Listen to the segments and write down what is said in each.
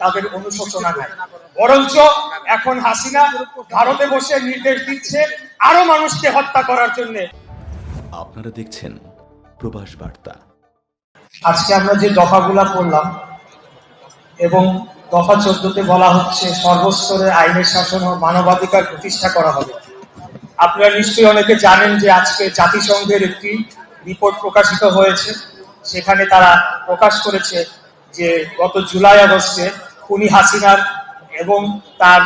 তাদের অনুশোচনা নাই। বরঞ্চ এখন হাসিনা ভারতে বসে নির্দেশ দিচ্ছে আরও মানুষকে হত্যা করার জন্য। আপনারা দেখছেন প্রবাস বার্তা। আজকে আমরা যে দফাগুলা পড়লাম এবং দফা চোদ্দতে বলা হচ্ছে সর্বস্তরে আইনের শাসন ও মানবাধিকার প্রতিষ্ঠা করা হবে। আপনারা নিশ্চয়ই অনেকে জানেন যে আজকে জাতিসংঘের একটি রিপোর্ট প্রকাশিত হয়েছে। সেখানে তারা প্রকাশ করেছে যে গত জুলাই আগস্টে খুনি হাসিনার এবং তার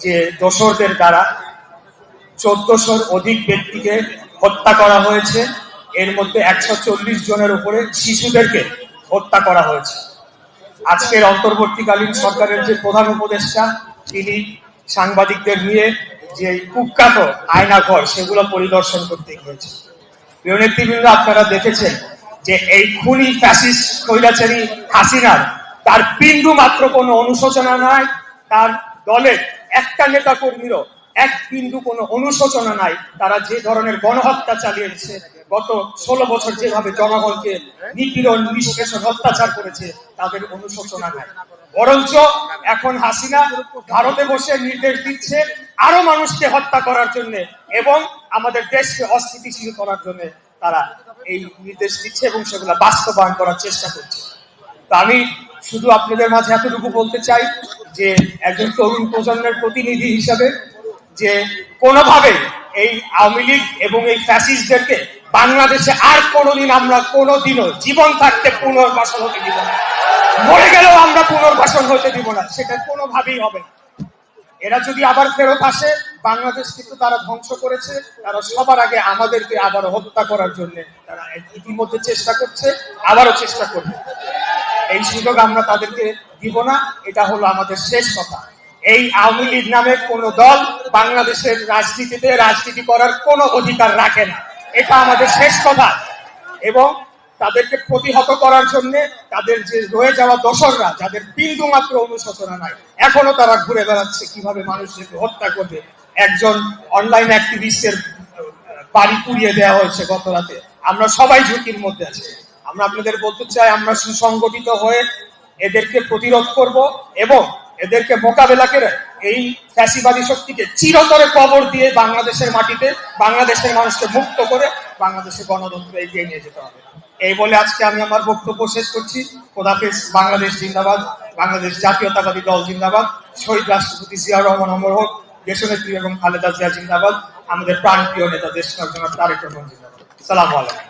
যে দোসরদের দ্বারা চোদ্দশোর অধিক ব্যক্তিকে হত্যা করা হয়েছে। এর মধ্যে একশো চল্লিশ জনের উপরে শিশুদেরকে হত্যা করা হয়েছে। আজকের অন্তর্বর্তীকালীন সরকারের যে প্রধান উপদেষ্টা, তিনি সাংবাদিকদের নিয়ে যে কুখ্যাত আয়নাঘর, সেগুলো পরিদর্শন করতে গিয়েছে প্রিয় নেতৃবৃন্দ, আপনারা দেখেছেন যে এই খুনি ফ্যাসিস্ট কৈলাচারী হাসিনার তার বিন্দু মাত্র কোনো অনুশোচনা নাই, তার দলের একটা নেতা কর্মীরও এক বিন্দু কোনো অনুশোচনা নাই। তারা যে ধরনের গণহত্যা চালিয়েছে, গত ষোলো বছর যেভাবে জনগণকে নিপীড়ন, নিষ্পেষণ, অত্যাচার করেছে, তাদের অনুশোচনা নাই। বরঞ্চ এখন হাসিনা ভারতে বসে নির্দেশ দিচ্ছে আরও মানুষকে হত্যা করার জন্য এবং আমাদের দেশকে অস্থিতিশীল করার জন্য তারা এই নির্দেশ দিচ্ছে এবং সেগুলো বাস্তবায়ন করার চেষ্টা করছে। তো আমি শুধু আপনাদের মাঝে এতটুকু বলতে চাই যে একজন তরুণ প্রজন্মের প্রতিনিধি হিসাবে যে কোনোভাবে এই আওয়ামী লীগ এবং এই ফ্যাসিস্টদেরকে বাংলাদেশে আর কোনোদিন আমরা কোনোদিনও জীবন থাকতে পুনর্বাসন হতে দিব না। মরে গেলেও আমরা পুনর্বাসন হতে দিব না। সেটা কোনোভাবেই হবে না। এরা যদি আবার ফেরত আসে, বাংলাদেশ কিন্তু তারা ধ্বংস করেছে। তারা সবার আগে আমাদেরকে আবার হত্যা করার জন্য তারা ইতিমধ্যে চেষ্টা করছে, আবারও চেষ্টা করবে। এই সুযোগ আমরা তাদেরকে দিব না, এটা হলো আমাদের শেষ কথা। এই আওয়ামী লীগ নামে কোন দল বাংলাদেশের রাজনীতিতে রাজনীতি করার কোনো অধিকার রাখে না। এটা আমাদের শেষ কথা। এবং তাদেরকে প্রতিহত করার জন্য তাদের যে রয়ে যাওয়া দোসররা, যাদের বিন্দু মাত্র অনুশোচনা নাই, এখনও তারা ঘুরে বেড়াচ্ছে কীভাবে মানুষদেরকে হত্যা করবে। একজন অনলাইন অ্যাক্টিভিস্টের বাড়ি পুড়িয়ে দেওয়া হয়েছে গত রাতে আমরা সবাই ঝুঁকির মধ্যে আছি। আমরা আপনাদের বলতে চাই, আমরা সুসংগঠিত হয়ে এদেরকে প্রতিরোধ করব এবং এদেরকে মোকাবেলা করে এই ফ্যাসিবাদী শক্তিকে চিরতরে কবর দিয়ে বাংলাদেশের মাটিতে, বাংলাদেশের মানুষকে মুক্ত করে বাংলাদেশের গণতন্ত্র এগিয়ে নিয়ে যেতে হবে। এই বলে আজকে আমি আমার বক্তব্য শেষ করছি। খোদাফিজ বাংলাদেশ জিন্দাবাদ, বাংলাদেশ জাতীয়তাবাদী দল জিন্দাবাদ, শহীদ রাষ্ট্রপতি জিয়া রহমান অমর হোক, দেশনেত্রী এবং খালেদা জিয়া জিন্দাবাদ, আমাদের প্রাণপ্রিয় নেতা দেশ তারেক রহমান জিন্দাবাদ। সালাম আলাইকুম।